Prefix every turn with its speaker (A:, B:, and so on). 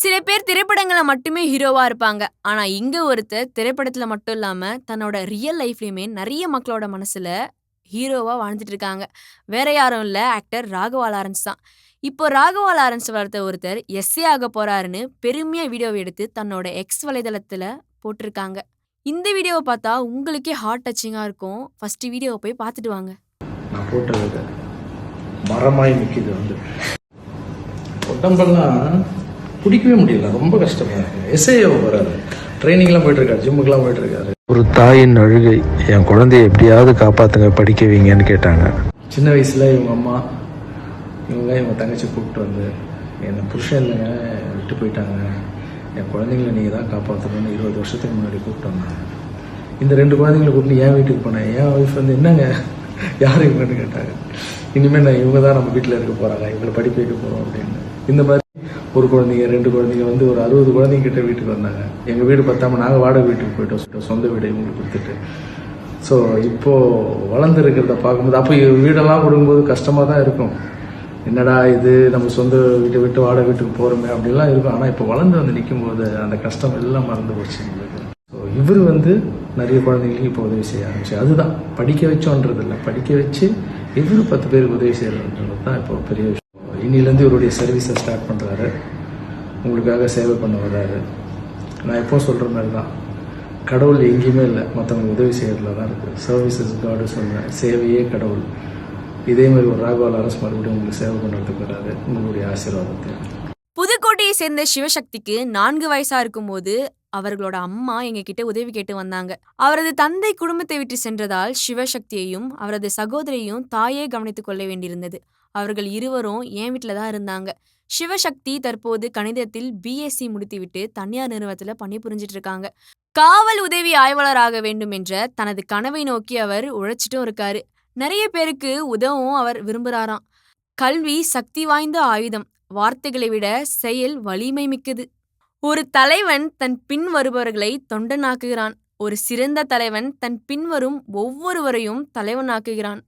A: சில பேர் திரைப்படங்களில் மட்டுமே ஹீரோவா இருப்பாங்க. ஆனா, இங்க ஒருத்தர் திரைப்படத்துல மட்டும் இல்லாம, தன்னோட ரியல் லைஃப்லயுமே நிறைய மக்களோட மனசுல ஹீரோவா வாழ்ந்துட்டு இருக்காங்க. வேற யாரும் இல்ல ஆக்டர் ராகவா லாரன்ஸ் தான். இப்போ ராகவா லாரன்ஸ் வளர்த்த ஒருத்தர் எஸ்ஏ ஆக போறாருன்னு பெருமையா வீடியோவை எடுத்து தன்னோட எக்ஸ் வலைதளத்துல போட்டிருக்காங்க. இந்த வீடியோவை பார்த்தா உங்களுக்கே ஹார்ட் டச்சிங்காக இருக்கும். ஃபர்ஸ்ட் வீடியோவை போய் பார்த்துட்டு வாங்க.
B: நான் போட்டது மரமாய் நிற்கிது வந்து உடம்பெல்லாம் பிடிக்கவே முடியல. ரொம்ப கஷ்டமா. இருக்கு எஸ்ஐஓ போறாரு ட்ரைனிங்லாம் போயிட்டு இருக்காரு ஜிம்முக்கெல்லாம் போயிட்டு இருக்காரு ஒரு தாயின் அழுகை என் குழந்தைய எப்படியாவது காப்பாத்துங்க படிக்க வைங்கன்னு கேட்டாங்க. சின்ன வயசுல இவங்க அம்மா இவங்க இவங்க தங்கச்சி கூப்பிட்டு வந்து என்னை புருஷன் இல்லைங்க விட்டு போயிட்டாங்க. என் குழந்தைங்கள நீங்கள் தான் காப்பாற்றணும்னு இருபது வருஷத்துக்கு முன்னாடி கூப்பிட்டு வந்தாங்க. இந்த ரெண்டு குழந்தைங்களை கூப்பிட்டு என் வீட்டுக்கு போனேன் என் ஒய்ஃப் வந்து என்னங்க? யார் இவங்கன்னு கேட்டாங்க. இனிமேல் நான் இவங்க தான் நம்ம வீட்டில் இருக்க போகிறாங்க இவங்களை படிக்க வைக்க போகிறோம் அப்படின்னு. இந்த மாதிரி ஒரு குழந்தைங்க ரெண்டு குழந்தைங்க வந்து ஒரு அறுபது குழந்தைங்க கிட்ட வீட்டுக்கு வந்தாங்க. எங்கள் வீடு பத்தாம நாங்கள் வாடகை வீட்டுக்கு போயிட்டோம். சொந்த வீடு இவங்களுக்கு கொடுத்துட்டு. ஸோ இப்போது வளர்ந்துருக்கிறத பார்க்கும்போது அப்போ வீடெல்லாம் கொடுக்கும்போது கஷ்டமாக தான் இருக்கும். என்னடா இது நம்ம சொந்த வீட்டை விட்டு வாடகை வீட்டுக்கு போகிறோமே அப்படிலாம் இருக்கும். ஆனால் இப்போ வளர்ந்து வந்து நிற்கும்போது அந்த கஷ்டம் எல்லாம் மறந்து போச்சு எங்களுக்கு. ஸோ இவர் வந்து நிறைய குழந்தைங்களுக்கு இப்போ உதவி செய்ய ஆரம்பிச்சு. அதுதான். படிக்க வச்சோன்றது இல்லை படிக்க வச்சு இவர் பத்து பேருக்கு உதவி செய்யறதுன்றது தான் இப்போ பெரிய விஷயம். இன்னிலேருந்து இவருடைய சர்வீஸை ஸ்டார்ட் பண்ணுறாரு உங்களுக்காக சேவை பண்ண வர்றாரு. நான் எப்போ சொல்கிற மாதிரி தான் கடவுள் எங்கேயுமே இல்லை. மற்றவங்க உதவி செய்கிறதுல தான் இருக்குது சர்வீசஸ் காடு சொல்கிறேன் சேவையே கடவுள். இதே மாதிரி ஒரு ராகவால் அரசு மறுபடியும் உங்களுக்கு சேவை பண்ணுறதுக்கு வராது உங்களுடைய ஆசீர்வாதத்தை.
A: புதுக்கோட்டையை சேர்ந்த சிவசக்திக்கு நான்கு வயசா இருக்கும்போது அவர்களோட அம்மா எங்க கிட்ட உதவி கேட்டு வந்தாங்க. அவரது தந்தை குடும்பத்தை விட்டு சென்றதால் சிவசக்தியையும் அவரது சகோதரியையும் தாயே கவனித்துக் கொள்ள வேண்டியிருந்தது. அவர்கள் இருவரும் என் வீட்டில் தான் இருந்தாங்க. சிவசக்தி தற்போது கணிதத்தில் பிஎஸ்சி முடித்துவிட்டு தனியார் நிறுவனத்துல பணிபுரிஞ்சிட்டு இருக்காங்க. காவல் உதவி ஆய்வாளராக வேண்டும் என்ற தனது கனவை நோக்கி அவர் உழைச்சிட்டும் இருக்காரு. நிறைய பேருக்கு உதவும் அவர் விரும்புறாராம். கல்வி சக்தி வாய்ந்த ஆயுதம். வார்த்தைகளை விட செயல் வலிமை மிக்கது. ஒரு தலைவன் தன் பின் வருபவர்களை தொண்டனாக்குகிறான். ஒரு சிறந்த தலைவன் தன் பின்வரும் ஒவ்வொருவரையும் தலைவனாக்குகிறான்.